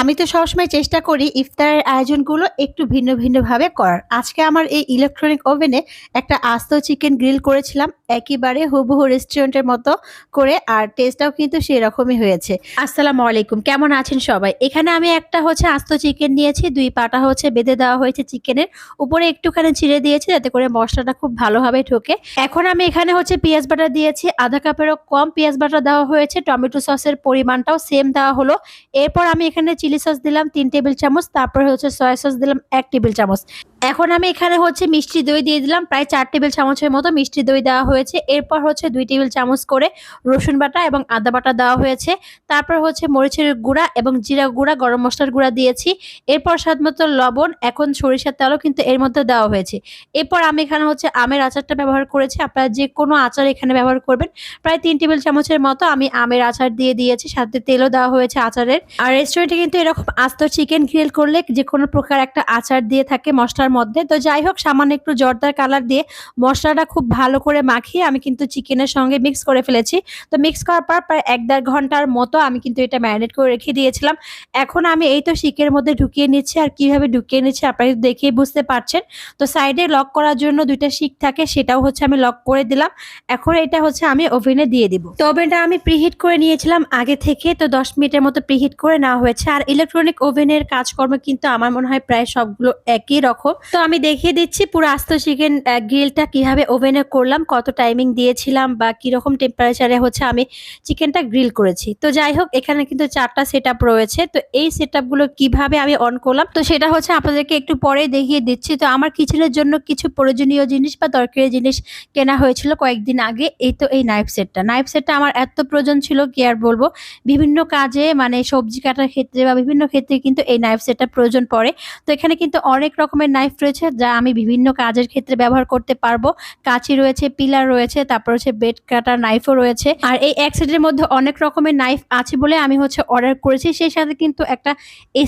আমি তো সবসময় চেষ্টা করি ইফতারের আয়োজনগুলো একটু ভিন্ন ভিন্নভাবে করার। আজকে আমার এই ইলেকট্রনিক ওভেনে একটা আস্ত চিকেন গ্রিল করেছিলাম, একেবারে হুবহু রেস্টুরেন্টের মতো করে, আর টেস্টটাও কিন্তু সেই রকমই হয়েছে। আসসালামু আলাইকুম, কেমন আছেন সবাই? এখানে আমি একটা হচ্ছে আস্ত চিকেন নিয়েছি, দুই পাটা হচ্ছে বেঁধে দেওয়া হয়েছে চিকেনের উপরে একটুখানি ছিঁড়ে দিয়েছি, যাতে করে মশলাটা খুব ভালোভাবে ঢোকে। এখন আমি এখানে হচ্ছে পেঁয়াজ বাটা দিয়েছি, আধা কাপেরও কম পেঁয়াজ বাটা দেওয়া হয়েছে, টমেটো সসের পরিমাণটাও সেম দেওয়া হলো। এরপর আমি এখানে চিলি সস দিলাম তিন টেবিল চামচ তারপর হচ্ছে সয়া সস দিলাম এক টেবিল চামচ। এখন আমি এখানে হচ্ছে মিষ্টি দই দিয়ে দিলাম। প্রায় চার টেবিল চামচের মতো মিষ্টি দই দেওয়া হয়েছে। এরপর হচ্ছে দুই টেবিল চামচ করে রসুন বাটা এবং আদা বাটা দেওয়া হয়েছে। তারপর হচ্ছে মরিচের গুঁড়া এবং জিরা গুঁড়া, গরম মশলার গুঁড়া দিয়েছি। এরপর স্বাদ মতো লবণ, এখন সরিষার তেলও কিন্তু এর মধ্যে দেওয়া হয়েছে। এরপর আমি এখানে হচ্ছে আমের আচারটা ব্যবহার করেছি। আপনারা যে কোনো আচার এখানে ব্যবহার করবেন। প্রায় তিন টেবিল চামচের মতো আমি আমের আচার দিয়ে দিয়েছি। সাথে তেলও দেওয়া হয়েছে আচারের। আর রেস্টুরেন্টে কিন্তু এরকম আস্ত চিকেন গ্রিল করলে যে কোনো প্রকার একটা আচার দিয়ে থাকে। মশলার মধ্যে। তো যাই হোক, সামান্য একটু জর্দার কালার দিয়ে মশলাটা খুব ভালো করে মাখিয়ে আমি কিন্তু চিকেনের সঙ্গে মিক্স করে ফেলেছি। তো মিক্স করার পর প্রায় এক দেড় ঘণ্টার মতো আমি কিন্তু এটা ম্যারিনেট করে রেখে দিয়েছিলাম। এখন আমি এই তো শিকের মধ্যে ঢুকিয়ে নিচ্ছি আর কীভাবে ঢুকিয়ে নিচ্ছি আপনারা দেখেই বুঝতে পারছেন। তো সাইডে লক করার জন্য দুইটা শিক থাকে, সেটাও হচ্ছে আমি লক করে দিলাম। এখন এটা হচ্ছে আমি ওভেনে দিয়ে দিব। তো ওভেনটা আমি প্রিহিট করে নিয়েছিলাম আগে থেকে, তো দশ মিনিটের মতো প্রিহিট করে নেওয়া হয়েছে। আর ইলেকট্রনিক ওভেনের কাজকর্ম কিন্তু আমার মনে হয় প্রায় সবগুলো একই রকম। তো আমি দেখিয়ে দিচ্ছি পুরো আস্ত চিকেন গ্রিলটা কীভাবে ওভেনে করলাম, কত টাইমিং দিয়েছিলাম বা কীরকম টেম্পারেচারে হচ্ছে আমি চিকেনটা গ্রিল করেছি। তো যাই হোক, এখানে কিন্তু চারটা সেট রয়েছে। তো এই সেট কীভাবে আমি অন করলাম, তো সেটা হচ্ছে আপনাদেরকে একটু পরে দেখিয়ে দিচ্ছি। তো আমার কিচেনের জন্য কিছু প্রয়োজনীয় জিনিস বা দরকারি জিনিস কেনা হয়েছিল কয়েকদিন আগে, এই তো এই নাইফ সেটটা নাইফ সেটটা আমার এত প্রয়োজন ছিল কি আর বলব? বিভিন্ন কাজে মানে সবজি কাটার ক্ষেত্রে বা বিভিন্ন ক্ষেত্রে কিন্তু এই নাইফ সেটটা প্রয়োজন পড়ে। তো এখানে কিন্তু অনেক রকমের নাইফ রয়েছে, যা আমি বিভিন্ন কাজের ক্ষেত্রে ব্যবহার করতে পারব। কাঁচি রয়েছে, পিলার রয়েছে, তারপর হচ্ছে বেড কাটার নাইফও রয়েছে। আর এই এক সেটের মধ্যে অনেক রকমের নাইফ আছে বলে আমি হচ্ছে অর্ডার করেছি। সেই সাথে কিন্তু একটা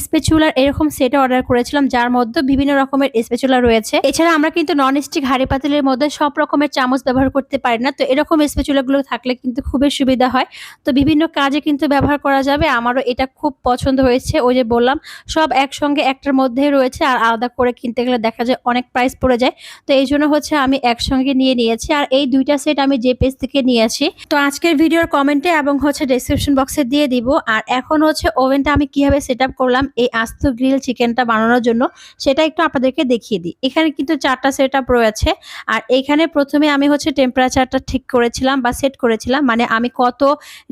স্পেচুলার এরকম সেটে অর্ডার করেছিলাম, যার মধ্যে বিভিন্ন রকমের স্পেচুলা রয়েছে। এছাড়া আমরা কিন্তু নন স্টিক হাড়ি পাতিলের মধ্যে সব রকমের চামচ ব্যবহার করতে পারি না। তো এরকম স্পেচুলাগুলো থাকলে কিন্তু খুবই সুবিধা হয়। তো বিভিন্ন কাজে কিন্তু ব্যবহার করা যাবে। আমারও এটা খুব পছন্দ হয়েছে, ওই যে বললাম, সব একসঙ্গে একটার মধ্যে রয়েছে, আর আলাদা করে কিনতে গেলে দেখা যায়, অনেক প্রাইস পড়ে যায়। তো এই জন্য হচ্ছে আমি একসঙ্গে নিয়ে নিয়েছি। আর এই দুইটা সেট আমি যে পেজ থেকে নিয়েছি, তো আজকের ভিডিওর কমেন্টে এবং হচ্ছে ডেসক্রিপশন বক্সে দিয়ে দিব। আর এখন হচ্ছে ওভেনটা আমি কীভাবে সেট করলাম, এই আস্ত গ্রিল চিকেনটা বানানোর জন্য, সেটা একটু আপনাদেরকে দেখিয়ে দিই। এখানে কিন্তু চারটা সেট আপ রয়েছে। আর এখানে প্রথমে আমি হচ্ছে টেম্পারেচারটা ঠিক করেছিলাম বা সেট করেছিলাম। মানে আমি কত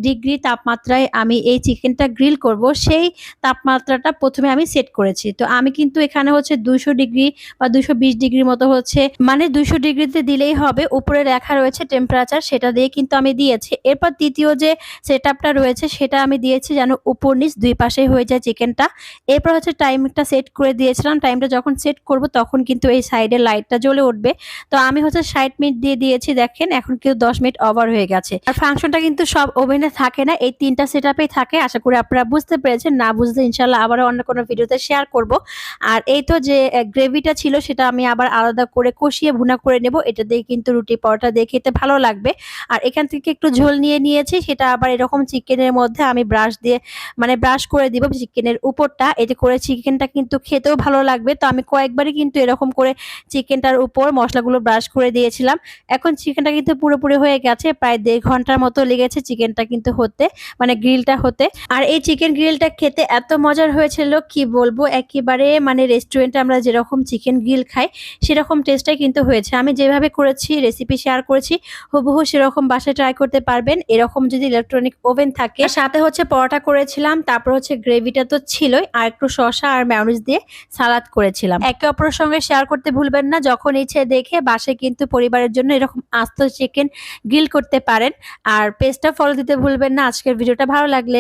ডিগ্রি তাপমাত্রায় আমি এই চিকেনটা গ্রিল করব, সেই তাপমাত্রাটা প্রথমে আমি সেট করেছি। তো আমি কিন্তু এখানে হচ্ছে দুশো ডিগ্রি বা দুশো বিশ ডিগ্রি মতো হচ্ছে। মানে দুশো ডিগ্রিতে দিলেই হবে, উপরে লেখা রয়েছে টেম্পারেচার সেটা দিয়ে কিন্তু আমি দিয়েছি। এরপর দ্বিতীয় যে সেট রয়েছে, সেটা আমি দিয়েছি যেন উপর নিচ দুই পাশে হয়ে যায় চিকেনটা এরপর হচ্ছে টাইমটা সেট করে দিয়েছিলাম। টাইমটা যখন সেট করব, তখন কিন্তু এই সাইডের লাইটটা জ্বলে উঠবে। তো আমি হচ্ছে ষাট মিনিট দিয়ে দিয়েছি, দেখেন, এখন কিন্তু দশ মিনিট ওভার হয়ে গেছে। আর ফাংশনটা কিন্তু সব ওভেনে থাকে না, এই তিনটা সেট থাকে। আশা করি আপনারা বুঝতে পেরেছেন, না বুঝতে ইনশাল্লাহ আবারও অন্য কোনো ভিডিওতে শেয়ার করব। আর এই তো যে গ্রেভিটা ছিল সেটা আমি আবার আলাদা করে কষিয়ে ভুনা করে নেব। এটা দিয়ে কিন্তু রুটি পরোটা দিয়ে খেতে ভালো লাগবে। আর এখান থেকে একটু ঝোল নিয়ে নিয়েছি, সেটা আবার এরকম চিকেনের মধ্যে আমি ব্রাশ দিয়ে মানে ব্রাশ করে দিব চিকেনের উপরটা। এতে করে চিকেনটা কিন্তু খেতেও ভালো লাগবে। তো আমি কয়েকবারই কিন্তু এরকম করে চিকেনটার উপর মশলাগুলো ব্রাশ করে দিয়েছিলাম। এখন চিকেনটা কিন্তু পুরোপুরি হয়ে গেছে, প্রায় দেড় ঘণ্টার মতো লেগেছে চিকেনটা কিন্তু হতে মানে গ্রিলটা হতে। আর এই চিকেন গ্রিলটা খেতে এত মজার হয়েছিল, কি বলব? একেবারে মানে রেস্টুরেন্টে আমরা যেরকম চিকেন গ্রিল খাই সেরকম টেস্টটাই কিন্তু হয়েছে। আমি যেভাবে করেছি রেসিপি শেয়ার করেছি, হুবহু সেরকম বাসায় ট্রাই করতে পারবেন। এরকম যদি ইলেকট্রনিক ওভেন থাকে। সাথে হচ্ছে পরোটা করেছিলাম, তারপর হচ্ছে গ্রেভিটা তো ছিলই, আর একটু শসা আর ম্যাউনিস দিয়ে সালাদ করেছিলাম। একে অপরের সঙ্গে শেয়ার করতে ভুলবেন না, যখন ইচ্ছে দেখে বাসে কিন্তু পরিবারের জন্য এরকম আস্ত চিকেন গ্রিল করতে পারেন। আর পেস্টটা ফলো দিতে ভুলবেন না। আজকের ভিডিওটা ভালো লাগলে